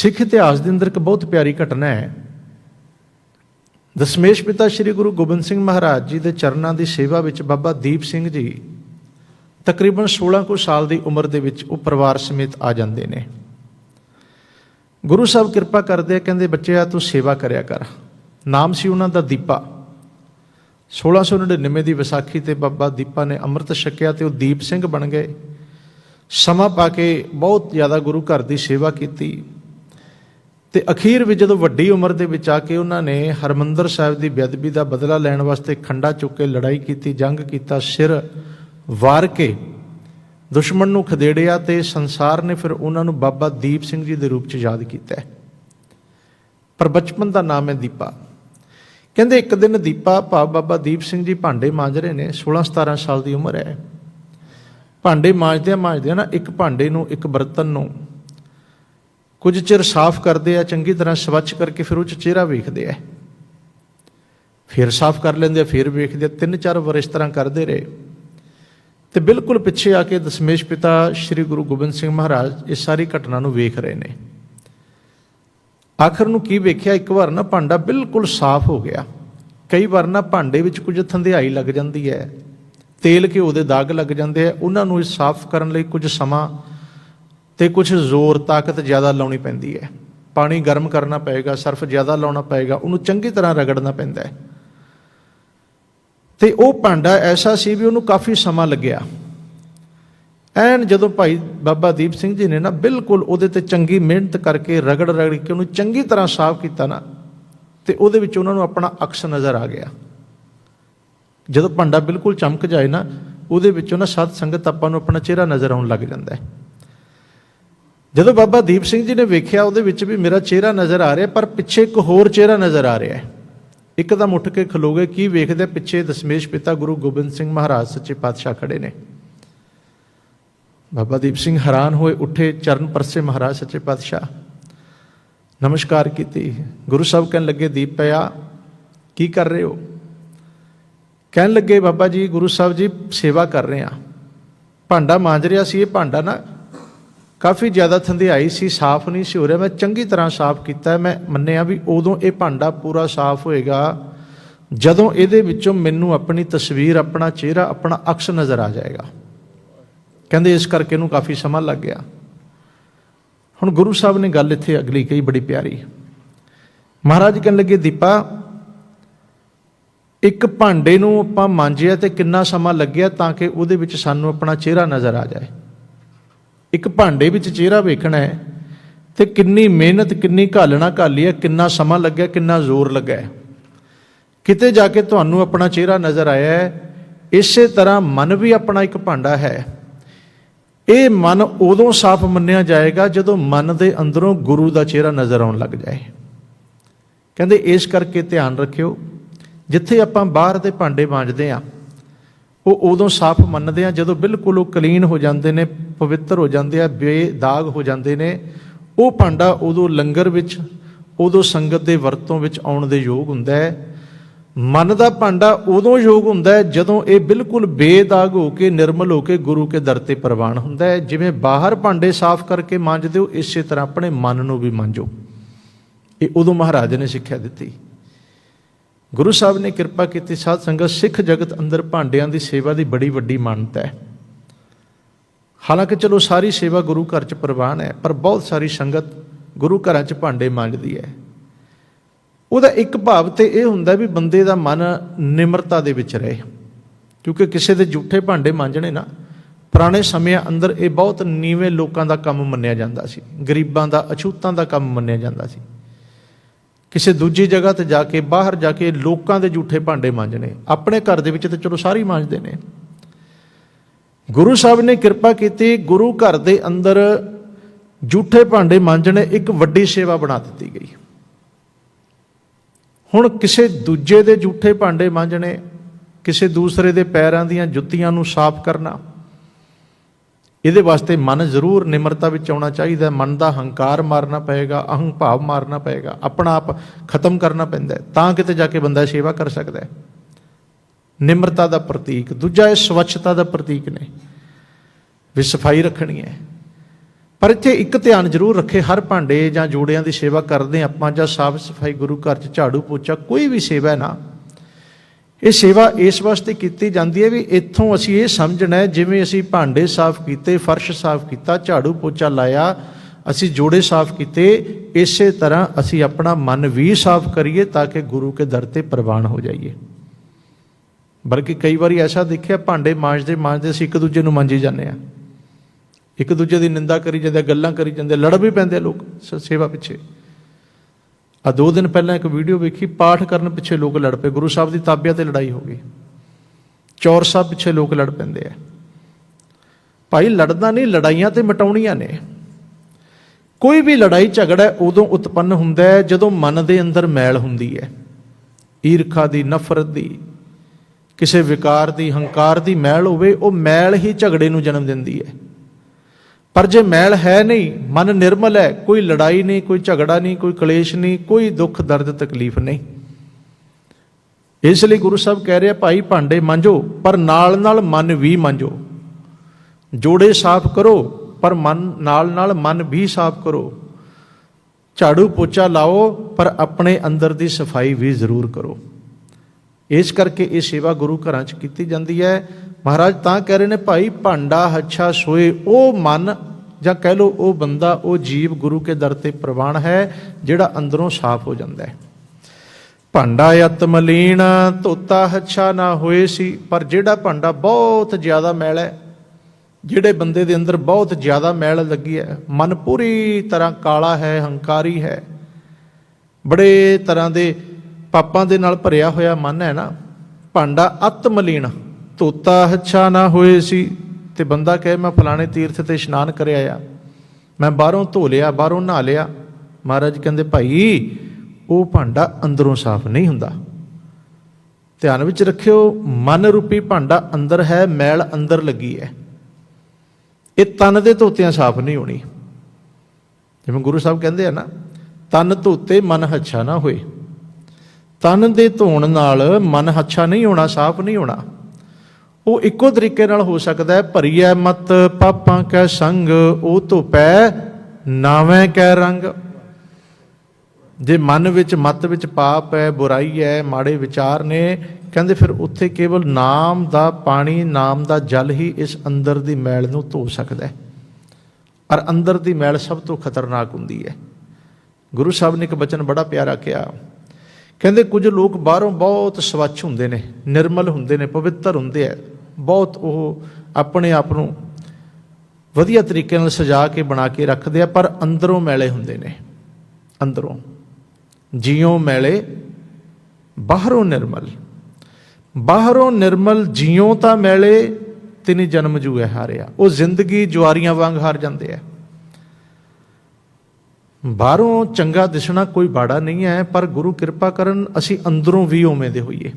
ਸਿੱਖ ਇਤਿਹਾਸ ਦੇ ਅੰਦਰ ਇੱਕ ਬਹੁਤ ਪਿਆਰੀ ਘਟਨਾ ਹੈ। ਦਸ਼ਮੇਸ਼ ਪਿਤਾ ਸ੍ਰੀ ਗੁਰੂ ਗੋਬਿੰਦ ਸਿੰਘ ਮਹਾਰਾਜ ਜੀ ਦੇ ਚਰਨਾਂ ਦੀ ਸੇਵਾ ਵਿੱਚ ਬਾਬਾ ਦੀਪ ਸਿੰਘ ਜੀ ਤਕਰੀਬਨ 16 ਕੁ ਸਾਲ ਦੀ ਉਮਰ ਦੇ ਵਿੱਚ ਉਹ ਪਰਿਵਾਰ ਸਮੇਤ ਆ ਜਾਂਦੇ ਨੇ। ਗੁਰੂ ਸਾਹਿਬ ਕਿਰਪਾ ਕਰਦੇ ਆ, ਕਹਿੰਦੇ ਬੱਚਿਆ ਤੂੰ ਸੇਵਾ ਕਰਿਆ ਕਰ। ਨਾਮ ਸੀ ਉਹਨਾਂ ਦਾ ਦੀਪਾ। 1699 ਦੀ ਵਿਸਾਖੀ ਤੇ ਬਾਬਾ ਦੀਪਾ ਨੇ ਅੰਮ੍ਰਿਤ ਛਕਿਆ ਤੇ ਉਹ ਦੀਪ ਸਿੰਘ ਬਣ ਗਏ। ਸਮਾਂ ਪਾ ਕੇ ਬਹੁਤ ਜ਼ਿਆਦਾ ਗੁਰੂ ਘਰ ਦੀ ਸੇਵਾ ਕੀਤੀ। ਤੇ ਅਖੀਰ ਵਿੱਚ ਜਦੋਂ ਵੱਡੀ ਉਮਰ ਦੇ ਵਿੱਚ ਆ ਕੇ ਉਹਨਾਂ ਨੇ ਹਰਮੰਦਰ ਸਾਹਿਬ ਦੀ ਬੇਅਦਬੀ ਦਾ ਬਦਲਾ ਲੈਣ ਵਾਸਤੇ ਖੰਡਾ ਚੁੱਕ ਕੇ ਲੜਾਈ ਕੀਤੀ, ਜੰਗ ਕੀਤਾ, ਸਿਰ ਵਾਰ ਕੇ ਦੁਸ਼ਮਣ ਨੂੰ ਖਦੇੜਿਆ ਤੇ ਸੰਸਾਰ ਨੇ ਫਿਰ ਉਹਨਾਂ ਨੂੰ ਬਾਬਾ ਦੀਪ ਸਿੰਘ ਜੀ ਦੇ ਰੂਪ 'ਚ ਯਾਦ ਕੀਤਾ ਪਰ ਬਚਪਨ ਦਾ ਨਾਮ ਹੈ ਦੀਪਾ। ਕਹਿੰਦੇ ਇੱਕ ਦਿਨ ਦੀਪਾ ਭਾਵ ਬਾਬਾ ਦੀਪ ਸਿੰਘ ਜੀ ਭਾਂਡੇ ਮਾਂਜ ਰਹੇ ਨੇ 16 17 ਸਾਲ ਦੀ ਉਮਰ ਹੈ। ਭਾਂਡੇ ਮਾਂਜਦਿਆਂ ਮਾਂਜਦਿਆਂ ਨਾ ਇੱਕ ਭਾਂਡੇ ਨੂੰ, ਇੱਕ ਬਰਤਨ ਨੂੰ ਕੁਝ ਚਿਰ ਸਾਫ਼ ਕਰਦੇ ਆ, ਚੰਗੀ ਤਰ੍ਹਾਂ ਸਵੱਛ ਕਰਕੇ ਫਿਰ ਉਹ 'ਚ ਚਿਹਰਾ ਵੇਖਦੇ ਆ। ਫਿਰ ਸਾਫ਼ ਕਰ ਲੈਂਦੇ ਆ, ਫਿਰ ਵੇਖਦੇ ਆ, ਤਿੰਨ ਚਾਰ ਵਾਰ ਇਸ ਤਰ੍ਹਾਂ ਕਰਦੇ ਰਹੇ। ਤੇ ਬਿਲਕੁਲ ਪਿੱਛੇ ਆ ਕੇ ਦਸ਼ਮੇਸ਼ ਪਿਤਾ ਸ੍ਰੀ ਗੁਰੂ ਗੋਬਿੰਦ ਸਿੰਘ ਮਹਾਰਾਜ ਇਸ ਸਾਰੀ ਘਟਨਾ ਨੂੰ ਵੇਖ ਰਹੇ ਨੇ। ਆਖਰ ਨੂੰ ਕੀ ਵੇਖਿਆ? ਇੱਕ ਵਾਰ ਨਾ ਭਾਂਡਾ ਬਿਲਕੁਲ ਸਾਫ਼ ਹੋ ਗਿਆ। ਕਈ ਵਾਰ ਨਾ ਭਾਂਡੇ ਵਿੱਚ ਕੁਝ ਥੰਧਿਆਈ ਲੱਗ ਜਾਂਦੀ ਹੈ। ਤੇਲ ਘਿਓ ਦੇ ਦਾਗ ਲੱਗ ਜਾਂਦੇ ਆ। ਉਹਨਾਂ ਨੂੰ ਸਾਫ਼ ਕਰਨ ਲਈ ਕੁਝ ਸਮਾਂ ਤੇ ਕੁਝ ਜ਼ੋਰ, ਤਾਕਤ ਜ਼ਿਆਦਾ ਲਾਉਣੀ ਪੈਂਦੀ ਹੈ। ਪਾਣੀ ਗਰਮ ਕਰਨਾ ਪਏਗਾ, ਸਰਫ ਜ਼ਿਆਦਾ ਲਾਉਣਾ ਪਏਗਾ, ਉਹਨੂੰ ਚੰਗੀ ਤਰ੍ਹਾਂ ਰਗੜਨਾ ਪੈਂਦਾ ਹੈ। ਤੇ ਉਹ ਭਾਂਡਾ ਐਸਾ ਸੀ ਵੀ ਉਹਨੂੰ ਕਾਫੀ ਸਮਾਂ ਲੱਗਿਆ। ਐਨ ਜਦੋਂ ਭਾਈ ਬਾਬਾ ਦੀਪ ਸਿੰਘ ਜੀ ਨੇ ਨਾ ਬਿਲਕੁਲ ਉਹਦੇ ਤੇ ਚੰਗੀ ਮਿਹਨਤ ਕਰਕੇ ਰਗੜ ਰਗੜ ਕੇ ਉਹਨੂੰ ਚੰਗੀ ਤਰ੍ਹਾਂ ਸਾਫ਼ ਕੀਤਾ ਨਾ, ਤੇ ਉਹਦੇ ਵਿੱਚ ਉਹਨਾਂ ਨੂੰ ਆਪਣਾ ਅਕਸ ਨਜ਼ਰ ਆ ਗਿਆ। ਜਦੋਂ ਭਾਂਡਾ ਬਿਲਕੁਲ ਚਮਕ ਜਾਏ ਨਾ, ਉਹਦੇ ਵਿੱਚੋਂ ਨਾ ਸਤ ਸੰਗਤ ਆਪਾਂ ਨੂੰ ਆਪਣਾ ਚਿਹਰਾ ਨਜ਼ਰ ਆਉਣ ਲੱਗ ਜਾਂਦਾ ਹੈ। ਜਦੋਂ ਬਾਬਾ ਦੀਪ ਸਿੰਘ ਜੀ ਨੇ ਵੇਖਿਆ, ਉਹਦੇ ਵਿੱਚ ਵੀ ਮੇਰਾ ਚਿਹਰਾ ਨਜ਼ਰ ਆ ਰਿਹਾ, ਪਰ ਪਿੱਛੇ ਇੱਕ ਹੋਰ ਚਿਹਰਾ ਨਜ਼ਰ ਆ ਰਿਹਾ ਹੈ। ਇੱਕਦਮ ਉੱਠ ਕੇ ਖਲੋਗੇ ਕੀ ਵੇਖਦੇ ਪਿੱਛੇ ਦਸ਼ਮੇਸ਼ ਪਿਤਾ ਗੁਰੂ ਗੋਬਿੰਦ ਸਿੰਘ ਮਹਾਰਾਜ, ਸੱਚੇ ਪਾਤਸ਼ਾਹ ਖੜੇ ਨੇ। ਬਾਬਾ ਦੀਪ ਸਿੰਘ ਹੈਰਾਨ ਹੋਏ, ਉੱਠੇ ਚਰਨ ਪਰਸੇ ਮਹਾਰਾਜ, ਸੱਚੇ ਪਾਤਸ਼ਾਹ। ਨਮਸਕਾਰ ਕੀਤੀ। ਗੁਰੂ ਸਾਹਿਬ ਕਹਿਣ ਲੱਗੇ, ਦੀਪ ਪਿਆ ਕੀ ਕਰ ਰਹੇ ਹੋ? ਕਹਿਣ ਲੱਗੇ, ਬਾਬਾ ਜੀ, ਗੁਰੂ ਸਾਹਿਬ ਜੀ ਸੇਵਾ ਕਰ ਰਹੇ ਆ ਭਾਂਡਾ ਮਾਂਜ ਰਿਹਾ ਸੀ, ਇਹ ਭਾਂਡਾ ਨਾ ਕਾਫੀ ਜ਼ਿਆਦਾ ਥੰਧਿਆਈ ਸੀ, ਸਾਫ਼ ਨਹੀਂ ਸੀ ਹੋ ਰਿਹਾ। ਮੈਂ ਚੰਗੀ ਤਰ੍ਹਾਂ ਸਾਫ਼ ਕੀਤਾ। ਮੈਂ ਮੰਨਿਆ ਵੀ ਉਦੋਂ ਇਹ ਭਾਂਡਾ ਪੂਰਾ ਸਾਫ਼ ਹੋਏਗਾ। ਜਦੋਂ ਇਹਦੇ ਵਿੱਚੋਂ ਮੈਨੂੰ ਆਪਣੀ ਤਸਵੀਰ, ਆਪਣਾ ਚਿਹਰਾ, ਆਪਣਾ ਅਕਸ ਨਜ਼ਰ ਆ ਜਾਏਗਾ। ਕਹਿੰਦੇ ਇਸ ਕਰਕੇ ਇਹਨੂੰ ਕਾਫੀ ਸਮਾਂ ਲੱਗ ਗਿਆ। ਹੁਣ ਗੁਰੂ ਸਾਹਿਬ ਨੇ ਗੱਲ ਇੱਥੇ ਅਗਲੀ ਕਹੀ ਬੜੀ ਪਿਆਰੀ। ਮਹਾਰਾਜ ਕਹਿਣ ਲੱਗੇ, ਦੀਪਾ, ਇੱਕ ਭਾਂਡੇ ਨੂੰ ਆਪਾਂ ਮਾਂਜਿਆ ਤੇ ਕਿੰਨਾ ਸਮਾਂ ਲੱਗਿਆ ਤਾਂ ਕਿ ਉਹਦੇ ਵਿੱਚ ਸਾਨੂੰ ਆਪਣਾ ਚਿਹਰਾ ਨਜ਼ਰ ਆ ਜਾਏ। ਇੱਕ ਭਾਂਡੇ ਵਿੱਚ ਚਿਹਰਾ ਵੇਖਣਾ ਹੈ ਤੇ ਕਿੰਨੀ ਮਿਹਨਤ, ਕਿੰਨੀ ਘਾਲਣਾ ਘਾਲੀ ਹੈ, ਕਿੰਨਾ ਸਮਾਂ ਲੱਗਿਆ, ਕਿੰਨਾ ਜ਼ੋਰ ਲੱਗਾ ਕਿਤੇ ਜਾ ਕੇ ਤੁਹਾਨੂੰ ਆਪਣਾ ਚਿਹਰਾ ਨਜ਼ਰ ਆਇਆ ਹੈ, ਇਸੇ ਤਰ੍ਹਾਂ ਮਨ ਵੀ ਆਪਣਾ ਇੱਕ ਭਾਂਡਾ ਹੈ। ਇਹ ਮਨ ਉਦੋਂ ਸਾਫ਼ ਮੰਨਿਆ ਜਾਏਗਾ ਜਦੋਂ ਮਨ ਦੇ ਅੰਦਰੋਂ ਗੁਰੂ ਦਾ ਚਿਹਰਾ ਨਜ਼ਰ ਆਉਣ ਲੱਗ ਜਾਏ। ਕਹਿੰਦੇ, ਇਸ ਕਰਕੇ ਧਿਆਨ ਰੱਖਿਓ, ਜਿੱਥੇ ਆਪਾਂ ਬਾਹਰ ਦੇ ਭਾਂਡੇ ਮਾਂਜਦੇ ਆ ਉਹ ਉਦੋਂ ਸਾਫ਼ ਮੰਨਦੇ ਆ ਜਦੋਂ ਬਿਲਕੁਲ ਉਹ ਕਲੀਨ ਹੋ ਜਾਂਦੇ ਨੇ ਪਵਿੱਤਰ ਹੋ ਜਾਂਦੇ ਆ, ਬੇਦਾਗ ਹੋ ਜਾਂਦੇ ਨੇ, ਉਹ ਭਾਂਡਾ ਉਦੋਂ ਲੰਗਰ ਵਿੱਚ, ਉਦੋਂ ਸੰਗਤ ਦੇ ਵਰਤੋਂ ਵਿੱਚ ਆਉਣ ਦੇ ਯੋਗ ਹੁੰਦਾ ਹੈ। ਮਨ ਦਾ ਭਾਂਡਾ ਉਦੋਂ ਯੋਗ ਹੁੰਦਾ ਹੈ ਜਦੋਂ ਇਹ ਬਿਲਕੁਲ ਬੇਦਾਗ ਹੋ ਕੇ, ਨਿਰਮਲ ਹੋ ਕੇ ਗੁਰੂ ਕੇ ਦਰ ਤੇ ਪ੍ਰਵਾਨ ਹੁੰਦਾ ਹੈ। ਜਿਵੇਂ ਬਾਹਰ ਭਾਂਡੇ ਸਾਫ਼ ਕਰਕੇ ਮਾਂਜਦੇ ਹੋ, ਇਸੇ ਤਰ੍ਹਾਂ ਆਪਣੇ ਮਨ ਨੂੰ ਵੀ ਮਾਂਜੋ। ਇਹ ਉਦੋਂ ਮਹਾਰਾਜ ਨੇ ਸਿੱਖਿਆ ਦਿੱਤੀ। ਗੁਰੂ ਸਾਹਿਬ ਨੇ ਕਿਰਪਾ ਕੀਤੀ, ਸਾਧ ਸੰਗਤ ਸਿੱਖ ਜਗਤ ਅੰਦਰ ਭਾਂਡਿਆਂ ਦੀ ਸੇਵਾ ਦੀ ਬੜੀ ਵੱਡੀ ਮਾਨਤਾ ਹੈ। ਹਾਲਾਂਕਿ ਚਲੋ ਸਾਰੀ ਸੇਵਾ ਗੁਰੂ ਘਰ ਚ ਪ੍ਰਵਾਨ ਹੈ, ਪਰ ਬਹੁਤ ਸਾਰੀ ਸੰਗਤ ਗੁਰੂ ਘਰਾਂ ਚ ਭਾਂਡੇ ਮਾਂਜਦੀ ਹੈ। ਉਹਦਾ ਇੱਕ ਭਾਵ ਤੇ ਇਹ ਹੁੰਦਾ ਵੀ ਬੰਦੇ ਦਾ ਮਨ ਨਿਮਰਤਾ ਦੇ ਵਿੱਚ ਰਹੇ। ਕਿਉਂਕਿ ਕਿਸੇ ਦੇ ਝੂਠੇ ਭਾਂਡੇ ਮਾਂਜਣੇ ਨਾ, ਪੁਰਾਣੇ ਸਮਿਆਂ ਅੰਦਰ ਇਹ ਬਹੁਤ ਨੀਵੇਂ ਲੋਕਾਂ ਦਾ ਕੰਮ ਮੰਨਿਆ ਜਾਂਦਾ ਸੀ। ਗਰੀਬਾਂ ਦਾ, ਅਛੂਤਾਂ ਦਾ ਕੰਮ ਮੰਨਿਆ ਜਾਂਦਾ ਸੀ। ਕਿਸੇ ਦੂਜੀ ਜਗ੍ਹਾ ਤੇ ਜਾ ਕੇ, ਬਾਹਰ ਜਾ ਕੇ ਲੋਕਾਂ ਦੇ ਝੂਠੇ ਭਾਂਡੇ ਮਾਂਜਣੇ, ਆਪਣੇ ਘਰ ਦੇ ਵਿੱਚ ਤੇ ਚਲੋ ਸਾਰੇ ਹੀ ਮਾਂਜਦੇ ਨੇ। ਗੁਰੂ ਸਾਹਿਬ ਨੇ ਕਿਰਪਾ ਕੀਤੀ, ਗੁਰੂ ਘਰ ਦੇ ਅੰਦਰ ਝੂਠੇ ਭਾਂਡੇ ਮਾਂਜਣੇ ਇੱਕ ਵੱਡੀ ਸੇਵਾ ਬਣਾ ਦਿੱਤੀ ਗਈ। ਹੁਣ ਕਿਸੇ ਦੂਜੇ ਦੇ ਝੂਠੇ ਭਾਂਡੇ ਮਾਂਜਣੇ, ਕਿਸੇ ਦੂਸਰੇ ਦੇ ਪੈਰਾਂ ਦੀਆਂ ਜੁੱਤੀਆਂ ਨੂੰ ਸਾਫ਼ ਕਰਨਾ, ਇਹਦੇ ਵਾਸਤੇ ਮਨ ਜ਼ਰੂਰ ਨਿਮਰਤਾ ਵਿੱਚ ਆਉਣਾ ਚਾਹੀਦਾ ਹੈ। ਮਨ ਦਾ ਹੰਕਾਰ ਮਾਰਨਾ ਪਏਗਾ, ਅਹੰਭਾਵ ਮਾਰਨਾ ਪਏਗਾ, ਆਪਣਾ ਆਪ ਖਤਮ ਕਰਨਾ ਪੈਂਦਾ ਤਾਂ ਕਿਤੇ ਜਾ ਕੇ ਬੰਦਾ ਸੇਵਾ ਕਰ ਸਕਦਾ ਹੈ। ਨਿਮਰਤਾ ਦਾ ਪ੍ਰਤੀਕ, ਦੂਜਾ ਇਹ ਸਵੱਛਤਾ ਦਾ ਪ੍ਰਤੀਕ ਨੇ। ਵੀ ਸਫ਼ਾਈ ਰੱਖਣੀ ਹੈ। ਪਰ ਇੱਥੇ ਇੱਕ ਧਿਆਨ ਜ਼ਰੂਰ ਰੱਖੇ ਹਰ ਭਾਂਡੇ ਜਾਂ ਜੋੜਿਆਂ ਦੀ ਸੇਵਾ ਕਰਦੇ ਆਪਾਂ ਜਾਂ ਸਾਫ਼ ਸਫ਼ਾਈ, ਗੁਰੂ ਘਰ 'ਚ ਝਾੜੂ ਪੋਚਾ, ਕੋਈ ਵੀ ਸੇਵਾ ਨਾ। ਇਹ ਸੇਵਾ ਇਸ ਵਾਸਤੇ ਕੀਤੀ ਜਾਂਦੀ ਹੈ ਵੀ ਇੱਥੋਂ ਅਸੀਂ ਇਹ ਸਮਝਣਾ ਹੈ, ਜਿਵੇਂ ਅਸੀਂ ਭਾਂਡੇ ਸਾਫ਼ ਕੀਤੇ, ਫਰਸ਼ ਸਾਫ਼ ਕੀਤਾ, ਝਾੜੂ ਪੋਚਾ ਲਾਇਆ, ਅਸੀਂ ਜੋੜੇ ਸਾਫ਼ ਕੀਤੇ, ਇਸੇ ਤਰ੍ਹਾਂ ਅਸੀਂ ਆਪਣਾ ਮਨ ਵੀ ਸਾਫ਼ ਕਰੀਏ ਤਾਂ ਕਿ ਗੁਰੂ ਕੇ ਦਰ ਤੇ ਪ੍ਰਵਾਨ ਹੋ ਜਾਈਏ। ਬਲਕਿ ਕਈ ਵਾਰੀ ਐਸਾ ਦੇਖਿਆ ਭਾਂਡੇ ਮਾਂਜਦੇ ਮਾਂਜਦੇ ਅਸੀਂ ਇੱਕ ਦੂਜੇ ਨੂੰ ਮਾਂਜੀ ਜਾਂਦੇ ਆ ਇੱਕ ਦੂਜੇ ਦੀ ਨਿੰਦਾ ਕਰੀ ਜਾਂਦੇ ਗੱਲਾਂ ਕਰੀ ਜਾਂਦੇ ਲੜ ਵੀ ਪੈਂਦੇ ਆ ਲੋਕ ਸ- ਸੇਵਾ ਪਿੱਛੇ। ਆ ਦੋ ਦਿਨ ਪਹਿਲਾਂ ਇੱਕ ਵੀਡੀਓ ਵੇਖੀ, ਪਾਠ ਕਰਨ ਪਿੱਛੇ ਲੋਕ ਲੜ ਪਏ। ਗੁਰੂ ਸਾਹਿਬ ਦੀ ਤਾਬਿਆ ਤੇ ਲੜਾਈ ਹੋ ਗਈ। ਚੌਰ ਸਾਹਿਬ ਪਿੱਛੇ ਲੋਕ ਲੜ ਪੈਂਦੇ ਆ। ਭਾਈ ਲੜਨਾ ਨਹੀਂ, ਲੜਾਈਆਂ ਤੇ ਮਟਾਉਣੀਆਂ ਨੇ। ਕੋਈ ਵੀ ਲੜਾਈ ਝਗੜਾ ਉਦੋਂ ਉਤਪੰਨ ਹੁੰਦਾ ਹੈ ਜਦੋਂ ਮਨ ਦੇ ਅੰਦਰ ਮੈਲ ਹੁੰਦੀ ਹੈ। ਈਰਖਾ ਦੀ, ਨਫ਼ਰਤ ਦੀ ਕਿਸੇ ਵਿਕਾਰ ਦੀ, ਹੰਕਾਰ ਦੀ ਮੈਲ ਹੋਵੇ, ਉਹ ਮੈਲ ਹੀ ਝਗੜੇ ਨੂੰ ਜਨਮ ਦਿੰਦੀ ਹੈ। ਪਰ ਜੇ ਮੈਲ ਹੈ ਨਹੀਂ, ਮਨ ਨਿਰਮਲ ਹੈ, ਕੋਈ ਲੜਾਈ ਨਹੀਂ, ਕੋਈ ਝਗੜਾ ਨਹੀਂ, ਕੋਈ ਕਲੇਸ਼ ਨਹੀਂ, ਕੋਈ ਦੁੱਖ, ਦਰਦ, ਤਕਲੀਫ ਨਹੀਂ। ਇਸ ਲਈ ਗੁਰੂ ਸਾਹਿਬ ਕਹਿ ਰਿਹਾ, ਭਾਈ ਭਾਂਡੇ ਮਾਂਜੋ, ਪਰ ਨਾਲ ਨਾਲ ਮਨ ਵੀ ਮਾਂਜੋ। ਜੋੜੇ ਸਾਫ਼ ਕਰੋ, ਪਰ ਮਨ, ਨਾਲ ਨਾਲ ਮਨ ਵੀ ਸਾਫ਼ ਕਰੋ। ਝਾੜੂ ਪੋਚਾ ਲਾਓ, ਪਰ ਆਪਣੇ ਅੰਦਰ ਦੀ ਸਫ਼ਾਈ ਵੀ ਜ਼ਰੂਰ ਕਰੋ। ਇਸ ਕਰਕੇ ਇਹ ਸੇਵਾ ਗੁਰੂ ਘਰਾਂ 'ਚ ਕੀਤੀ ਜਾਂਦੀ ਹੈ। ਮਹਾਰਾਜ ਤਾਂ ਕਹਿ ਰਹੇ ਨੇ, ਭਾਈ ਭਾਂਡਾ ਹੱਛਾ ਸੋਏ, ਉਹ ਮਨ ਜਾਂ ਕਹਿ ਲਓ ਉਹ ਬੰਦਾ, ਉਹ ਜੀਵ ਗੁਰੂ ਕੇ ਦਰ ਤੇ ਪ੍ਰਵਾਨ ਹੈ, ਜਿਹੜਾ ਅੰਦਰੋਂ ਸਾਫ਼ ਹੋ ਜਾਂਦਾ ਹੈ। ਭਾਂਡਾ ਅਤ ਮਲੀਨ, ਧੋਤਾ ਹੱਛਾ ਨਾ ਹੋਏ ਸੀ, ਪਰ ਜਿਹੜਾ ਭਾਂਡਾ ਬਹੁਤ ਜ਼ਿਆਦਾ ਮੈਲ ਹੈ, ਜਿਹੜੇ ਬੰਦੇ ਦੇ ਅੰਦਰ ਬਹੁਤ ਜ਼ਿਆਦਾ ਮੈਲ ਲੱਗੀ ਹੈ, ਮਨ ਪੂਰੀ ਤਰ੍ਹਾਂ ਕਾਲਾ ਹੈ, ਹੰਕਾਰੀ ਹੈ, ਬੜੇ ਤਰ੍ਹਾਂ ਦੇ ਪਾਪਾਂ ਦੇ ਨਾਲ ਭਰਿਆ ਹੋਇਆ ਮਨ ਹੈ ਨਾ, ਭਾਂਡਾ ਅਤ ਮਲੀਨ ਧੋਤਾ ਹੱਛਾ ਨਾ ਹੋਏ ਸੀ, ਤੇ ਬੰਦਾ ਕਹੇ, ਮੈਂ ਫਲਾਣੇ ਤੀਰਥ ਤੇ ਇਸ਼ਨਾਨ ਕਰਿਆ ਆ। ਮੈਂ ਬਾਹਰੋਂ ਧੋ ਲਿਆ, ਬਾਹਰੋਂ ਨਹਾ ਲਿਆ। ਮਹਾਰਾਜ ਕਹਿੰਦੇ, ਭਾਈ, ਉਹ ਭਾਂਡਾ ਅੰਦਰੋਂ ਸਾਫ਼ ਨਹੀਂ ਹੁੰਦਾ। ਧਿਆਨ ਵਿੱਚ ਰੱਖਿਓ, ਮਨ ਰੂਪੀ ਭਾਂਡਾ ਅੰਦਰ ਹੈ, ਮੈਲ ਅੰਦਰ ਲੱਗੀ ਹੈ। ਇਹ ਤਨ ਦੇ ਧੋਤਿਆਂ ਸਾਫ਼ ਨਹੀਂ ਹੋਣੀ। ਜਿਵੇਂ ਗੁਰੂ ਸਾਹਿਬ ਕਹਿੰਦੇ ਆ ਨਾ, ਤਨ ਧੋਤੇ ਮਨ ਹੱਛਾ ਨਾ ਹੋਏ। ਤਨ ਦੇ ਧੋਣ ਨਾਲ ਮਨ ਹੱਛਾ ਨਹੀਂ ਹੋਣਾ, ਸਾਫ਼ ਨਹੀਂ ਹੋਣਾ। ਉਹ ਇੱਕੋ ਤਰੀਕੇ ਨਾਲ ਹੋ ਸਕਦਾ ਹੈ, ਭਰੀਐ ਮਤ, ਪਾਪਾਂ ਕੈ ਸੰਗ, ਉਹ ਧੋਪੈ, ਨਾਵੇਂ ਕੈ ਰੰਗ। ਜੇ ਮਨ ਵਿੱਚ ਮਤ ਵਿੱਚ ਪਾਪ ਹੈ, ਬੁਰਾਈ ਹੈ, ਮਾੜੇ ਵਿਚਾਰ ਨੇ, ਕਹਿੰਦੇ ਫਿਰ ਉੱਥੇ ਕੇਵਲ ਨਾਮ ਦਾ ਪਾਣੀ, ਨਾਮ ਦਾ ਜਲ ਹੀ ਇਸ ਅੰਦਰ ਦੀ ਮੈਲ ਨੂੰ ਧੋ ਸਕਦਾ ਹੈ। ਔਰ ਅੰਦਰ ਦੀ ਮੈਲ ਸਭ ਤੋਂ ਖਤਰਨਾਕ ਹੁੰਦੀ ਹੈ। ਗੁਰੂ ਸਾਹਿਬ ਨੇ ਇੱਕ ਬਚਨ ਬੜਾ ਪਿਆਰਾ ਕਿਹਾ। ਕਹਿੰਦੇ ਕੁਝ ਲੋਕ ਬਾਹਰੋਂ ਬਹੁਤ ਸਵੱਛ ਹੁੰਦੇ ਨੇ, ਨਿਰਮਲ ਹੁੰਦੇ ਨੇ, ਪਵਿੱਤਰ ਹੁੰਦੇ ਆ। ਬਹੁਤ ਉਹ ਆਪਣੇ ਆਪ ਨੂੰ ਵਧੀਆ ਤਰੀਕੇ ਨਾਲ ਸਜਾ ਕੇ, ਬਣਾ ਕੇ ਰੱਖਦੇ ਆ, ਪਰ ਅੰਦਰੋਂ ਮੈਲੇ ਹੁੰਦੇ ਨੇ। ਅੰਦਰੋਂ। ਜਿਉਂ ਮੈਲੇ, ਬਾਹਰੋਂ ਨਿਰਮਲ। ਬਾਹਰੋਂ ਨਿਰਮਲ, ਜਿਉਂ ਤਾਂ ਮੈਲੇ, ਤਿਨੀ ਜਨਮ ਜੂਏ ਹਾਰਿਆ। ਉਹ ਜ਼ਿੰਦਗੀ ਜੁਆਰੀਆਂ ਵਾਂਗ ਹਾਰ ਜਾਂਦੇ ਆ। ਬਾਹਰੋਂ ਚੰਗਾ ਦਿਸਣਾ ਕੋਈ ਬਾੜਾ ਨਹੀਂ ਹੈ, ਪਰ ਗੁਰੂ ਕਿਰਪਾ ਕਰਨ ਅਸੀਂ ਅੰਦਰੋਂ ਵੀ ਉਵੇਂ ਦੇ ਹੋਈਏ।